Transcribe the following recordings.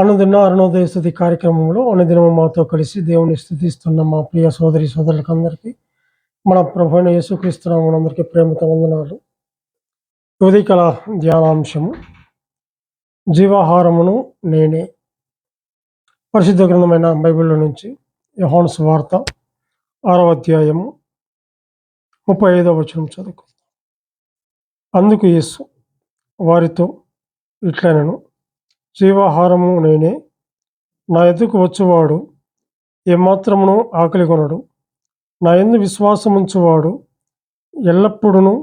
అనుదిన అరుణోదయ స్థుతి కార్యక్రమంలో అనుదినము మాతో కలిసి దేవుని స్థుతిస్తున్న మా ప్రియ సోదరి సోదరులకు అందరికీ మన ప్రభుణ యేసుక్రీస్తున్నాము మనందరికీ ప్రేమతో వందనాలు. ఉదయకళ ధ్యానాంశము. జీవాహారమును నేనే. పరిశుద్ధ గ్రంథమైన బైబిల్లో నుంచి యహాన్స్ వార్త ఆరవ అధ్యాయము ముప్పై ఐదవ వచనం చదువుకుందాం. అందుకు యేసు వారితో ఇట్లనను జీవాహారము నేనే. నా ఎద్దుకు వచ్చువాడు ఏమాత్రమును ఆకలి కొనడు. నా ఎందు విశ్వాసముంచువాడు ఎల్లప్పుడూ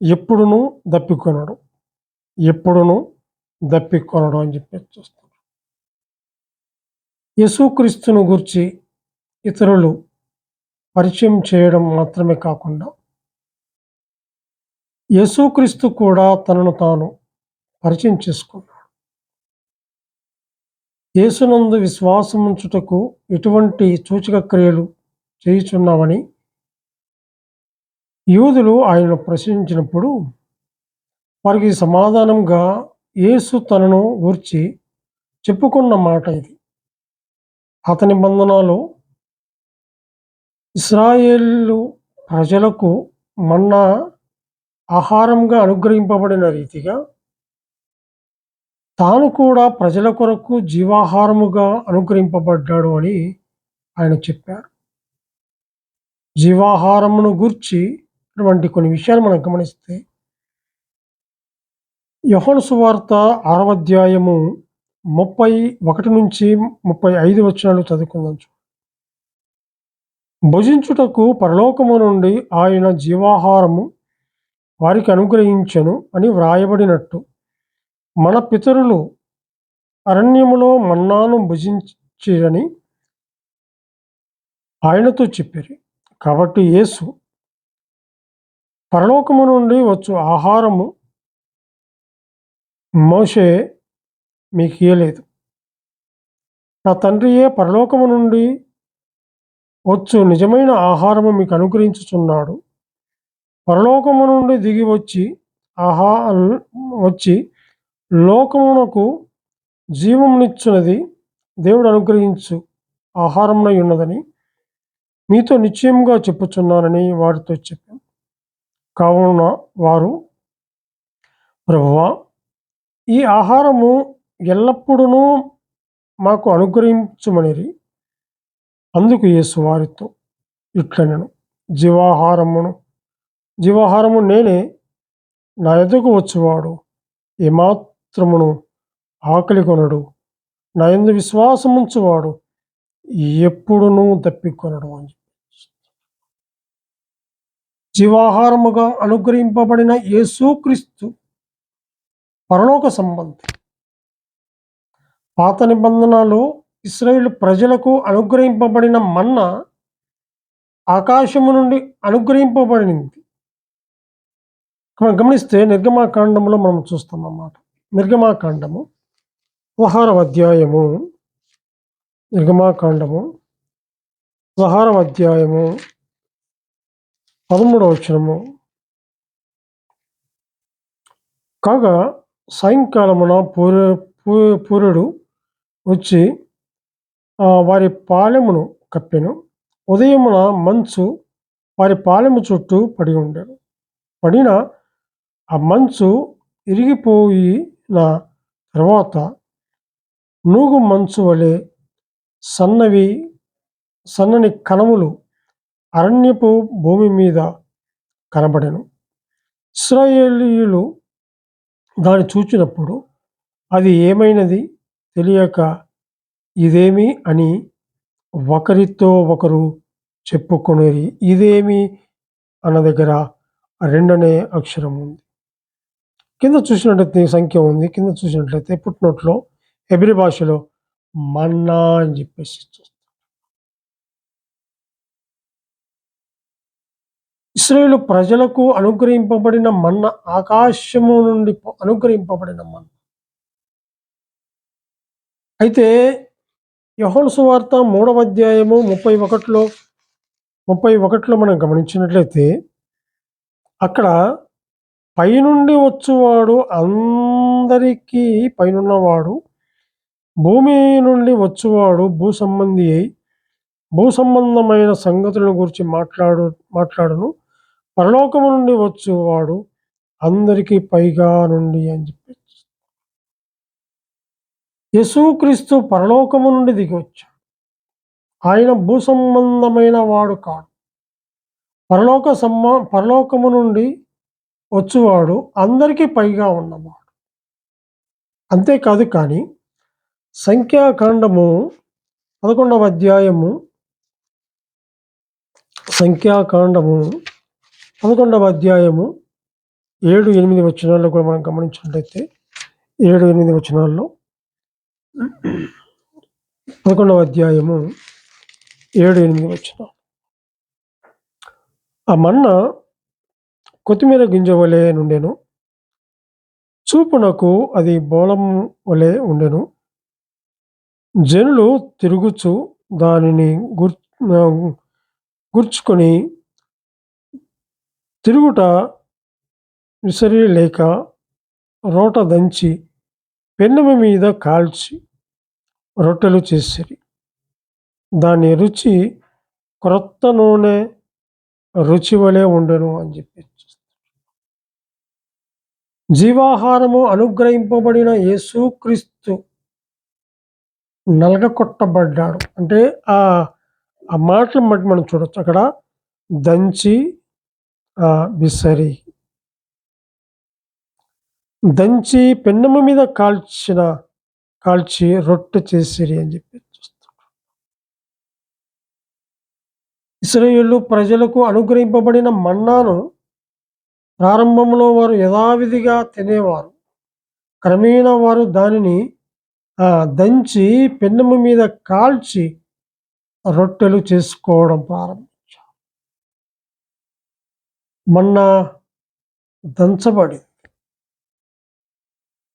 ఎప్పుడును దప్పికొనడు. ఎప్పుడును దప్పికొనడు అని చెప్పి చూస్తున్నారు యేసుక్రీస్తును గురించి ఇతరులు పరిచయం చేయడం మాత్రమే కాకుండా యేసుక్రీస్తు కూడా తనను తాను పరిచయం చేసుకున్నాడు. యేసునందు విశ్వాసముంచుటకు ఎటువంటి సూచక క్రియలు చేయుచున్నామని యూదులు ఆయనను ప్రశ్నించినప్పుడు వారికి సమాధానంగా యేసు తనను గూర్చి చెప్పుకున్న మాట ఇది. అతని బంధనాలు ఇస్రాయేళ్ళు ప్రజలకు మన్నా ఆహారంగా అనుగ్రహింపబడిన రీతిగా తాను కూడా ప్రజల కొరకు జీవాహారముగా అనుగ్రహింపబడ్డాడు అని ఆయన చెప్పారు. జీవాహారమును గూర్చి వంటి కొన్ని విషయాలు మనం గమనిస్తే యహోను సువార్త ఆరవ అధ్యాయము ముప్పై ఒకటి నుంచి ముప్పై ఐదు వచనాలు చదువుకుందాం భుజించుటకు పరలోకము నుండి ఆయన జీవాహారము వారికి అనుగ్రహించను అని వ్రాయబడినట్టు. మన పితరులు అరణ్యములో మన్నాను భుజించిరని ఆయనతో చెప్పిరి. కాబట్టి యేసు పరలోకము నుండి వచ్చు ఆహారము మోషే మీకు ఇయ్యలేదు. నా తండ్రియే పరలోకము నుండి వచ్చు నిజమైన ఆహారము మీకు అనుగ్రహించుచున్నాడు. పరలోకము నుండి దిగి వచ్చి ఆహా వచ్చి లోకమునకు జీవమునిచ్చునది దేవుడు అనుగ్రహించు ఆహారమునై ఉన్నదని మీతో నిశ్చయముగా చెప్పుచున్నానని వారితో చెప్పాను. కావున వారు ప్రభువా ఈ ఆహారము ఎల్లప్పుడూ మాకు అనుగ్రహించుమనిరి. అందుకు యేసు వారితో ఇట్లనెను. జీవాహారమును జీవాహారము నేనే నా ఎదుగు వచ్చేవాడు. వచ్చువాడు ఏమాత్రమును ఆకలి కొనడు నా ఎందు విశ్వాసముంచువాడు ఎప్పుడునూ తప్పికొనడు అని చెప్పి. జీవాహారముగా అనుగ్రహింపబడిన యేసుక్రీస్తు పరలోక సంబంధి. పాత నిబంధనలో ఇస్రాయేల్ ప్రజలకు అనుగ్రహింపబడిన మన్న ఆకాశము నుండి అనుగ్రహింపబడింది మనం గమనిస్తే నిర్గమాకాండంలో మనం చూస్తాం అన్నమాట నిర్గమాకాండము. పదహారవ అధ్యాయము నిర్గమాకాండము. పదహారవ అధ్యాయము పదమూడవ వచనము కాగా సాయంకాలమున పూర పూర్యుడు వచ్చి వారి పాలెమును కప్పెను. ఉదయమున మంచు వారి పాలెము చుట్టూ పడి ఉండెను. పడిన ఆ మంచు నా తర్వాత నూగు మంచు వలె సన్నవి సన్నని కణములు అరణ్యపు భూమి మీద కనబడెను. ఇస్రాయేలీయులు దాన్ని చూచినప్పుడు అది ఏమైనది? తెలియక ఇదేమి అని ఒకరితో ఒకరు చెప్పుకునేది. ఇదేమి? అన్న దగ్గర రెండనే అక్షరం ఉంది. కింద చూసినట్లయితే సంఖ్య ఉంది. కింద చూసినట్లయితే పుట్టినోట్లో ఎబ్రి భాషలో మన్నా అని చెప్పేసి చూస్తాం. ఇస్రాయేలు ప్రజలకు అనుగ్రహింపబడిన మన్న ఆకాశము నుండి అనుగ్రహింపబడిన మన్న. అయితే యహోన్ సువార్త మూడవ అధ్యాయము ముప్పై ఒకటిలో ముప్పై ఒకటిలో మనం గమనించినట్లయితే అక్కడ పైనుండి వచ్చువాడు అందరికీ పైనున్నవాడు. భూమి నుండి వచ్చువాడు భూ సంబంధి అయి భూ సంబంధమైన సంగతులను గురించి మాట్లాడు మాట్లాడును. పరలోకము నుండి వచ్చువాడు అందరికీ పైగా నుండి అని చెప్పి యేసుక్రీస్తు పరలోకము నుండి దిగివచ్చాడు ఆయన భూ సంబంధమైన వాడు కాడు. పరలోక సమ్మ పరలోకము నుండి వచ్చువాడు అందరికీ పైగా ఉన్నవాడు. అంతేకాదు కానీ సంఖ్యాకాండము పదకొండవ అధ్యాయము సంఖ్యాకాండము పదకొండవ అధ్యాయము ఏడు ఎనిమిది వచనాల్లో కూడా మనం గమనించినట్లయితే ఏడు ఎనిమిది వచనాల్లో పదకొండవ అధ్యాయము ఏడు ఎనిమిది వచ్చిన ఆ మన్న కొత్తిమీర గింజ వలె నుండెను. చూపునకు అది బోళం వలె ఉండెను. జనులు తిరుగుచు దానిని గుర్ గుర్చుకొని తిరుగుట విసరి లేక రోట దంచి పెన్నెమ మీద కాల్చి రొట్టెలు చేసిరి. దాని రుచి క్రొత్త నూనె రుచి వలె ఉండెను అని చెప్పి జీవాహారము అనుగ్రహింపబడిన యేసుక్రీస్తు నలగకొట్టబడ్డాడు. అంటే ఆ ఆ మాటలు బట్టి మనం చూడొచ్చు. అక్కడ దంచి బిసరి దంచి పెన్నము మీద కాల్చిన కాల్చి రొట్టె చేసిరి అని చెప్పి ఇస్రాయేళ్ళు ప్రజలకు అనుగ్రహింపబడిన మన్నాను ప్రారంభంలో వారు యథావిధిగా తినేవారు. క్రమేణా వారు దానిని దంచి పెన్నము మీద కాల్చి రొట్టెలు చేసుకోవడం ప్రారంభించారు. మన్నా దంచబడింది.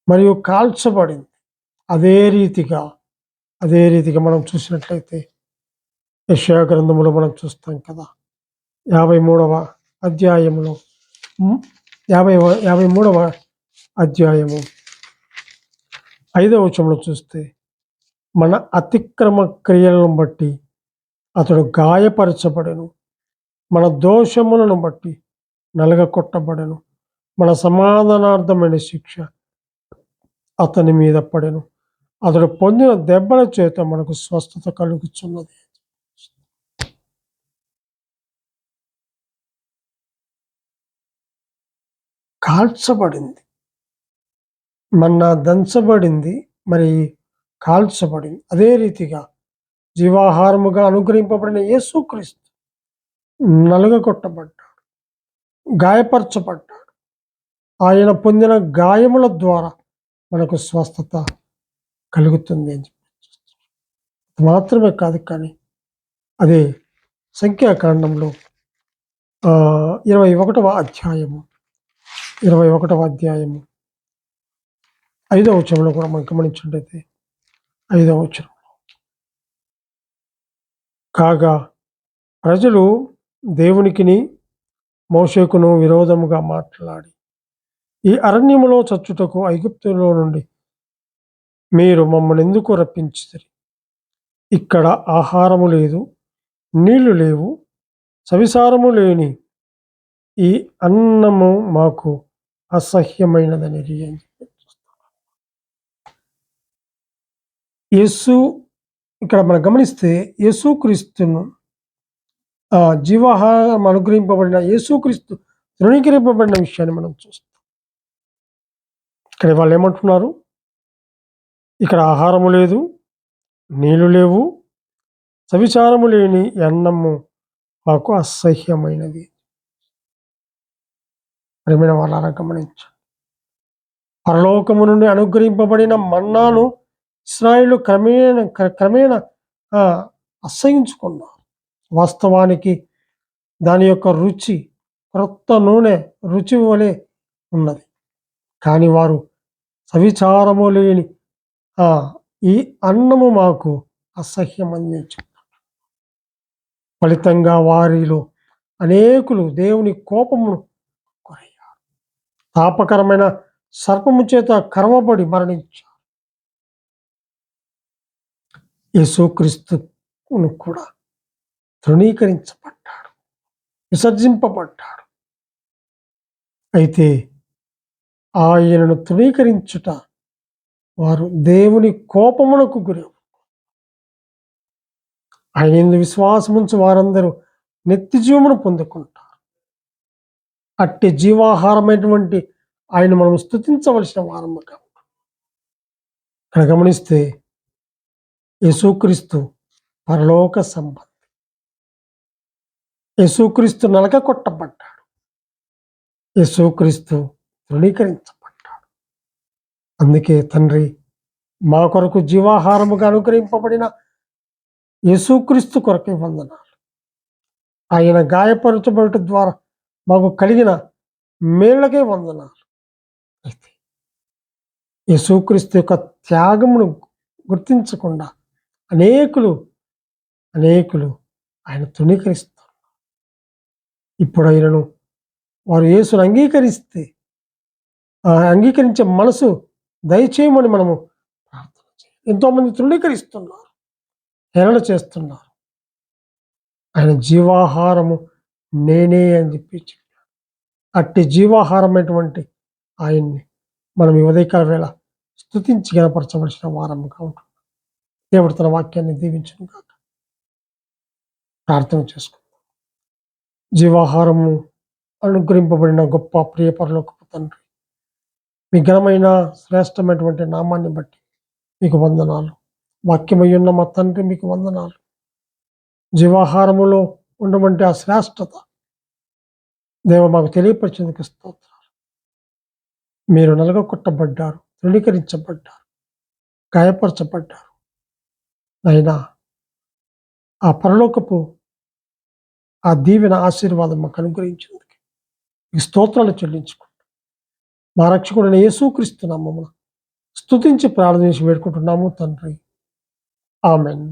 మరియు కాల్చబడింది. అదే రీతిగా అదే రీతిగా మనం చూసినట్లయితే యశా గ్రంథములో మనం చూస్తాం కదా. యాభై మూడవ అధ్యాయంలో యాభై యాభై మూడవ అధ్యాయము. ఐదవ వచనంలో చూస్తే మన అతిక్రమ క్రియలను బట్టి అతడు గాయపరచబడెను. మన దోషములను బట్టి నలగ కొట్టబడెను మన సమాధానార్థమైన శిక్ష అతని మీద పడెను. అతడు పొందిన దెబ్బల చేత మనకు స్వస్థత కలుగుతున్నది కాల్చబడింది. మన దంచబడింది మరి కాల్చబడింది. అదే రీతిగా జీవాహారముగా అనుగ్రహింపబడిన యేసుక్రీస్తు నలుగగొట్టబడ్డాడు గాయపరచబడ్డాడు. ఆయన పొందిన గాయముల ద్వారా మనకు స్వస్థత కలుగుతుంది అని చెప్పి. మాత్రమే కాదు కానీ అదే సంఖ్యాకాండంలో ఇరవై ఒకటవ అధ్యాయము. ఇరవై ఒకటవ అధ్యాయము. ఐదవ వచనంలో కూడా మనం గమనించినట్టయితే ఐదవ వచనం. కాగా ప్రజలు దేవునికిని మోషకును విరోధముగా మాట్లాడి ఈ అరణ్యములో చచ్చుటకు ఐగుప్తులో నుండి మీరు మమ్మల్ని ఎందుకు రప్పించుతారు? ఇక్కడ ఆహారము లేదు నీళ్ళు లేవు సవిసారము లేని ఈ అన్నము మాకు అసహ్యమైనదని యేసు ఇక్కడ మనం గమనిస్తే యేసుక్రీస్తును జీవాహారం అనుగ్రహింపబడిన యేసుక్రీస్తు తృణీకరింపబడిన విషయాన్ని మనం చూస్తాం. ఇక్కడ వాళ్ళు ఏమంటున్నారు? ఇక్కడ ఆహారము లేదు నీళ్ళు లేవు సవిచారము లేని అన్నము మాకు అసహ్యమైనది. ప్రేమైన వాళ్ళ గమనించండి పరలోకము నుండి అనుగ్రహింపబడిన మన్నాను ఇస్రాయిల్ క్రమేణ క్రమేణ అసహించుకున్నారు. వాస్తవానికి దాని యొక్క రుచి క్రొత్త నూనె రుచి వలె ఉన్నది. కానీ వారు సవిచారము లేని ఈ అన్నము మాకు అసహ్యం అందించారు ఫలితంగా వారిలో అనేకులు దేవుని కోపమును తాపకరమైన సర్పము చేత కర్మపడి మరణించారు. యేసుక్రీస్తును కూడా తృణీకరించబడ్డాడు విసర్జింపబడ్డాడు. అయితే ఆయనను తృణీకరించుట వారు దేవుని కోపమునకు గురి ఆయన విశ్వాసముంచి వారందరూ నిత్య జీవమును పొందుకుంటారు. అట్టి జీవాహారమైనటువంటి ఆయన మనం స్థుతించవలసిన వారము ఇక్కడ గమనిస్తే యేసుక్రీస్తు పరలోక సంబంధి యేసుక్రీస్తు నలక కొట్టబడ్డాడు యేసుక్రీస్తు తృణీకరించబడ్డాడు. అందుకే తండ్రి మా కొరకు జీవాహారముగా అనుగ్రహింపబడిన యేసుక్రీస్తు కొరకే వందనాలు. ఆయన గాయపరచబడటం ద్వారా మాకు కలిగిన మేళ్ళకే వందనాలు. అయితే యేసుక్రీస్తు యొక్క త్యాగమును గుర్తించకుండా అనేకులు అనేకులు ఆయన తృణీకరిస్తున్నారు. ఇప్పుడు ఆయనను వారు యేసును అంగీకరిస్తే అంగీకరించే మనసు దయచేయమని మనము ప్రార్థన చేయాలి ఎంతోమంది తృణీకరిస్తున్నారు హేళన చేస్తున్నారు. ఆయన జీవాహారము నేనే అని చెప్పి అట్టి జీవాహారమైనటువంటి ఆయన్ని మనం ఈ ఉదయకాల వేళ స్థుతించి గనపరచవలసిన వారముగా ఉంటుంది దేవుడు తన వాక్యాన్ని దీవించను కాక ప్రార్థన చేసుకుందాం. జీవాహారము అనుగ్రహింపబడిన గొప్ప ప్రియపరలోకపు తండ్రి మీ ఘనమైన శ్రేష్టమైనటువంటి నామాన్ని బట్టి మీకు వందనాలు. వాక్యమయ్యున్న మా తండ్రి మీకు వందనాలు. జీవాహారములో ఉన్నటువంటి ఆ శ్రేష్టత దేవ మాకు తెలియపరిచేందుకు స్తోత్రాలు. మీరు నలగొట్టబడ్డారు తృణీకరించబడ్డారు గాయపరచబడ్డారు. అయినా ఆ పరలోకపు ఆ దీవెన ఆశీర్వాదం మాకు అనుగ్రహించేందుకు ఈ స్తోత్రాలు చెల్లించుకుంటాం మా రక్షకుడిని యేసుక్రీస్తున్నాము స్తుతించి ప్రార్థన చేసి వేడుకుంటున్నాము తండ్రి. ఆమెన్.